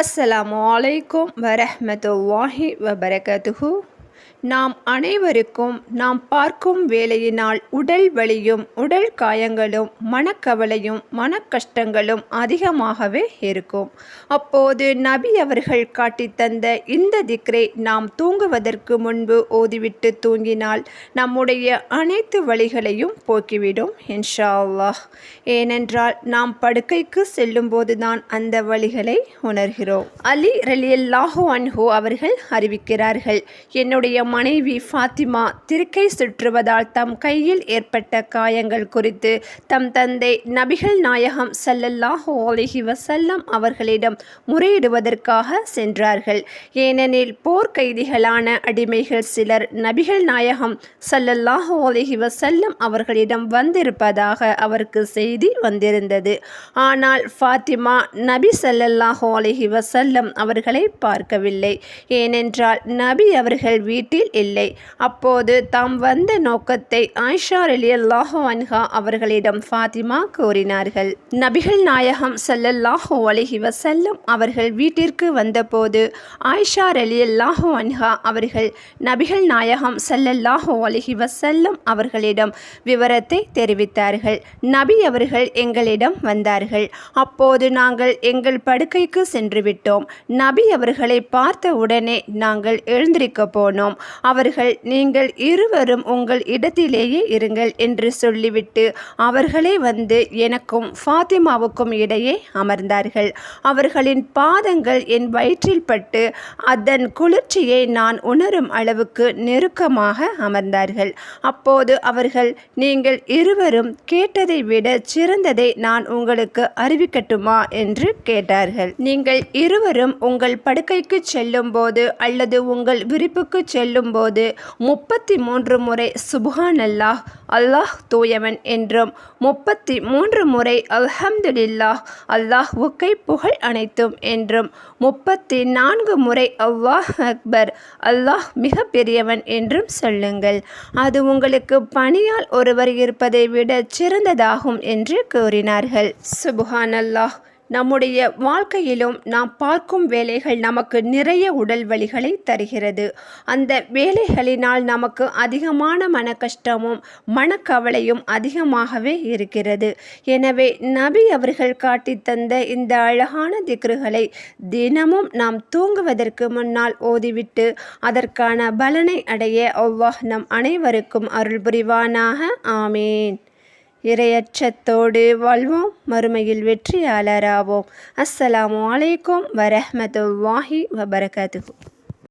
அஸ்ஸலாமு அலைக்கும் வரஹ்மத்துல்லாஹி வபரகத்துஹு. நாம் அனைவருக்கும் நாம் பார்க்கும் வேலையினால் உடல் வலியும் உடல் காயங்களும் மனக்கவலையும் மனக்கஷ்டங்களும் அதிகமாகவே இருக்கும். அப்போது நபி அவர்கள் காட்டித் தந்த இந்த திக்ரை நாம் தூங்குவதற்கு முன்பு ஓதிவிட்டு தூங்கினால் நம்முடைய அனைத்து வழிகளையும் போக்கிவிடும் இன்ஷா அல்லாஹ் ஏனென்றால் நாம் படுக்கைக்கு செல்லும்போதுதான் அந்த வழிகளை உணர்கிறோம். அலி ரலியல்லாஹு அன்ஹு அவர்கள் அறிவிக்கிறார்கள் என்னுடைய மனைவி ஃபாத்திமா திருக்கை சுற்றுவதால் தம் கையில் ஏற்பட்ட காயங்கள் குறித்து தம் தந்தை நபிகள் நாயகம் ஸல்லல்லாஹு அலிஹி வசல்லம் அவர்களிடம் முறையிடுவதற்காக சென்றார்கள். ஏனெனில் போர்க்கைதிகளான அடிமைகள் சிலர் நபிகள் நாயகம் ஸல்லல்லாஹு அலிஹி வசல்லம் அவர்களிடம் வந்திருப்பதாக அவருக்கு செய்தி வந்திருந்தது. ஆனால் ஃபாத்திமா நபி ஸல்லல்லாஹு அலிஹி வசல்லம் அவர்களை பார்க்கவில்லை. ஏனென்றால் நபி அவர்கள் வீட்டில் இல்லை. அப்போது தாம் வந்த நோக்கத்தை ஆயிஷா ரலியல்லாஹு அன்ஹா அவர்களிடம் ஃபாத்திமா கூறினார்கள். நபிகள் நாயகம் ஸல்லல்லாஹு அலைஹி வசல்லம் அவர்கள் வீட்டிற்கு வந்தபோது ஆயிஷா ரலியல்லாஹு அன்ஹா அவர்கள் நபிகள் நாயகம் ஸல்லல்லாஹு அலைஹி வசல்லம் அவர்களிடம் விவரத்தை தெரிவித்தார்கள். நபி அவர்கள் எங்களிடம் வந்தார்கள். அப்போது நாங்கள் எங்கள் படுக்கைக்கு சென்று விட்டோம். நபி அவர்களை பார்த்த உடனே நாங்கள் எழுந்திருக்க போனோம். அவர்கள் நீங்கள் இருவரும் உங்கள் இடத்திலேயே இருங்கள் என்று சொல்லிவிட்டு அவர்களே வந்து எனக்கும் ஃபாத்திமாவுக்கும் இடையே அமர்ந்தார்கள். அவர்களின் பாதங்கள் என் வயிற்றில் பட்டு அதன் குளிர்ச்சியை நான் உணரும் அளவுக்கு நெருக்கமாக அமர்ந்தார்கள். அப்போது அவர்கள் நீங்கள் இருவரும் கேட்டதை விட சிறந்ததை நான் உங்களுக்கு அறிவிக்கட்டுமா? என்று கேட்டார்கள். நீங்கள் இருவரும் உங்கள் படுக்கைக்கு செல்லும்போது அல்லது உங்கள் விரிப்புக்கு செல்லும்போது முப்பத்தி மூன்று முறை சுபஹான் அல்லாஹ் அல்லாஹ் தூயவன் என்றும் முப்பத்தி மூன்று முறை அல்ஹம்துலில்லாஹ் அல்லாஹ் உக்கை புகழ் அனைத்தும் என்றும் முப்பத்தி நான்கு முறை அல்லாஹ் அக்பர் அல்லாஹ் மிக பெரியவன் என்றும் சொல்லுங்கள். அது உங்களுக்கு பணியால் ஒருவர் இருப்பதை விட சிறந்ததாகும் என்று கூறினார்கள். சுபஹான் அல்லாஹ் நம்முடைய வாழ்க்கையிலும் நாம் பார்க்கும் வேலைகள் நமக்கு நிறைய உடல் வலிகளை தருகிறது. அந்த வேலைகளினால் நமக்கு அதிகமான மன கஷ்டமும் மனக்கவலையும் அதிகமாகவே இருக்கிறது. எனவே நபி அவர்கள் காட்டி தந்த இந்த அழகான திக்ருகளை தினமும் நாம் தூங்குவதற்கு முன்னால் ஓதிவிட்டு அதற்கான பலனை அடைய அல்லாஹ் நம் அனைவருக்கும் அருள் புரிவானாக. ஆமீன். இரையச்சத்தோடு வாழ்வோம் மறுமையில் வெற்றியாளராவோம். அஸ்ஸலாமு அலைக்கும் வாஹி வபரகாத்துஹு.